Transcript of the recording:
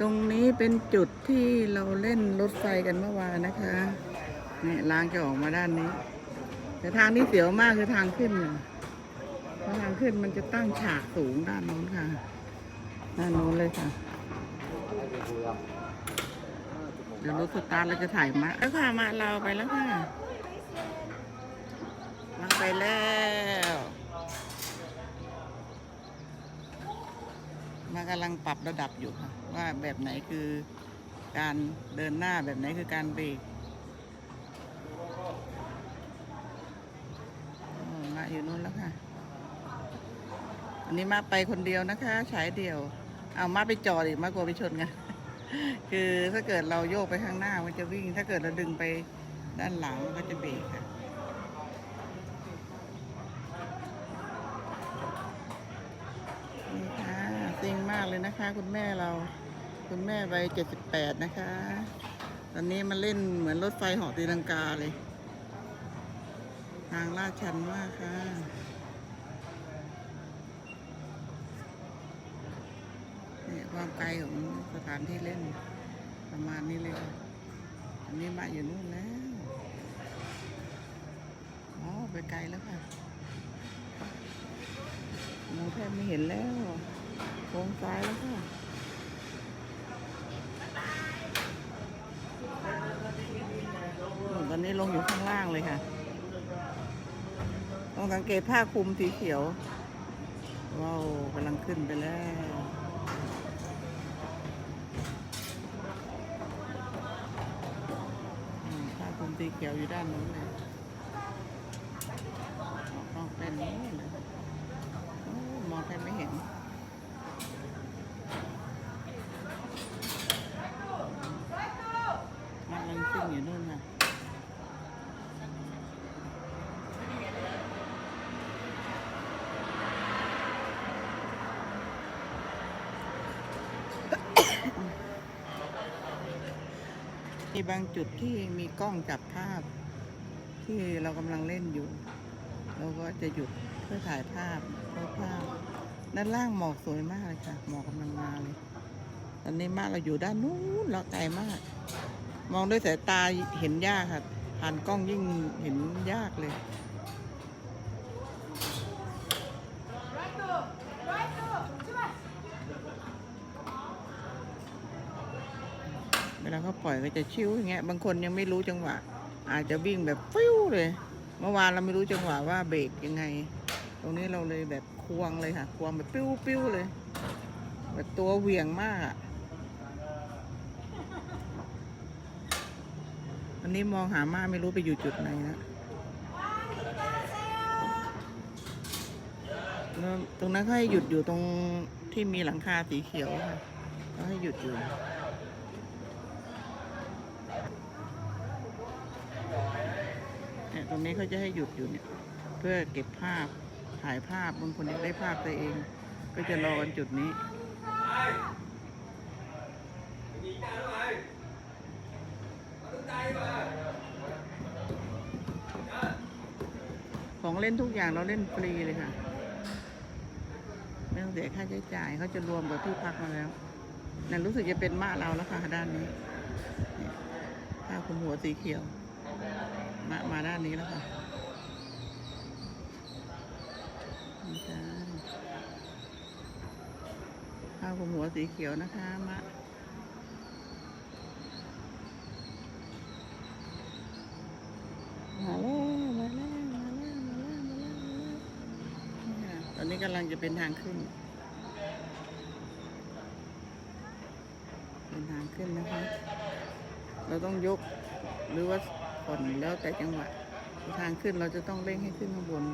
ตรงนี้เป็นจุดที่เราเล่นรถไฟกันเมื่อวานนะคะเนี่ยล้างจะออกมาด้านนี้ แต่ทางที่เสียวมากคือทางขึ้นน่ะเพราะทางขึ้นมันจะตั้งฉากสูงด้านโน้นค่ะ ด้านโน้นเลยค่ะ เดี๋ยวรถสตาร์ทเราจะถ่ายมาแล้วค่ะมาเราไปแล้วค่ะมาไปแล้ว มากำลังปรับระดับอยู่ค่ะ ว่าแบบไหนคือการเดินหน้าแบบไหนคือการเบรกมาอยู่นู้นแล้วค่ะ อันนี้มาไปคนเดียวนะคะฉายเดียว เอามาไปจอดอีกมากกลัวไปชนกันคือถ้าเกิดเราโยกไปข้างหน้ามันจะวิ่ง ถ้าเกิดเราดึงไปด้านหลังมันก็จะเบรกค่ะนี่ค่ะ ซิงมากเลยนะคะ คุณแม่เรา คุณแม่วัยเจ็ดสิบแปดนะคะ ตอนนี้มาเล่นเหมือนรถไฟหาะตีลังกาเลย ทางลาดชันมากค่ะเนี่ยความไกลของสถานที่เล่นประมาณนี้เลยอันนี้มาอยู่นู่นแล้วอ๋อไปไกลแล้วค่ะมองแทบไม่เห็นแล้ว โค้งซ้ายแล้วค่ะตอนนี้ลงอยู่ข้างล่างเลยค่ะต้องสังเกตผ้าคลุมสีเขียว ว้าวกำลังขึ้นไปแล้วผ้าคลุมสีเขียวอยู่ด้านนู้นเลยออกเป็นนี้เลย โอ้มองแทบไม่เห็น มันมันขึ้น อยู่นู่นค่ะมีบางจุดที่มีกล้องจับภาพ ที่เรากำลังเล่นอยู่ เราก็จะหยุดเพื่อถ่ายภาพโพสภาพด้านล่างหมอกสวยมากเลยค่ะหมอกกำลังมาเลย ตอนนี้มากเราอยู่ด้านนู้นเราไกลมาก มองด้วยสายตาเห็นยากค่ะผ่านกล้องยิ่งเห็นยากเลย เวลาเขาปล่อยก็จะชิวอย่างเงี้ย บางคนยังไม่รู้จังหวะ อาจจะวิ่งแบบฟิวเลย เมื่อวานเราไม่รู้จังหวะว่าเบรกยังไง ตรงนี้เราเลยแบบควงเลยค่ะ ควงแบบปิ้วปิ้วเลย แบบตัวเหวี่ยงมากอะ อันนี้มองหาม่าไม่รู้ไปอยู่จุดไหนนะตรงนั้นเขาให้หยุดอยู่ตรงที่มีหลังคาสีเขียวค่ะเขาให้หยุดอยู่ตรงนี้เขาจะให้หยุดอยู่เนี่ย เพื่อเก็บภาพถ่ายภาพบางคนอยากได้ภาพตัวเอง ก็จะรอกันจุดนี้ ของเล่นทุกอย่างเราเล่นฟรีเลยค่ะ ไม่ต้องเสียค่าใช้จ่ายเขาจะรวมกับที่พักมาแล้วนั่นรู้สึกจะเป็นมาเราแล้วค่ะด้านนี้ผ้าคลุมหัวสีเขียว มามาด้านนี้แล้วค่ะข้าผ้าคลุมหัวสีเขียวนะคะมะมาแล้วมาแล้วมาแล้วมาแล้วมาแล้วมาแล้วนี่ค่ะต อนนี้กำลังจะเป็นทางขึ้น เป็นทางขึ้นนะคะ เราต้องยกหรือว่าผ่อนแล้วแต่จังหวะทางขึ้นเราจะต้องเร่งให้ขึ้นข้างบน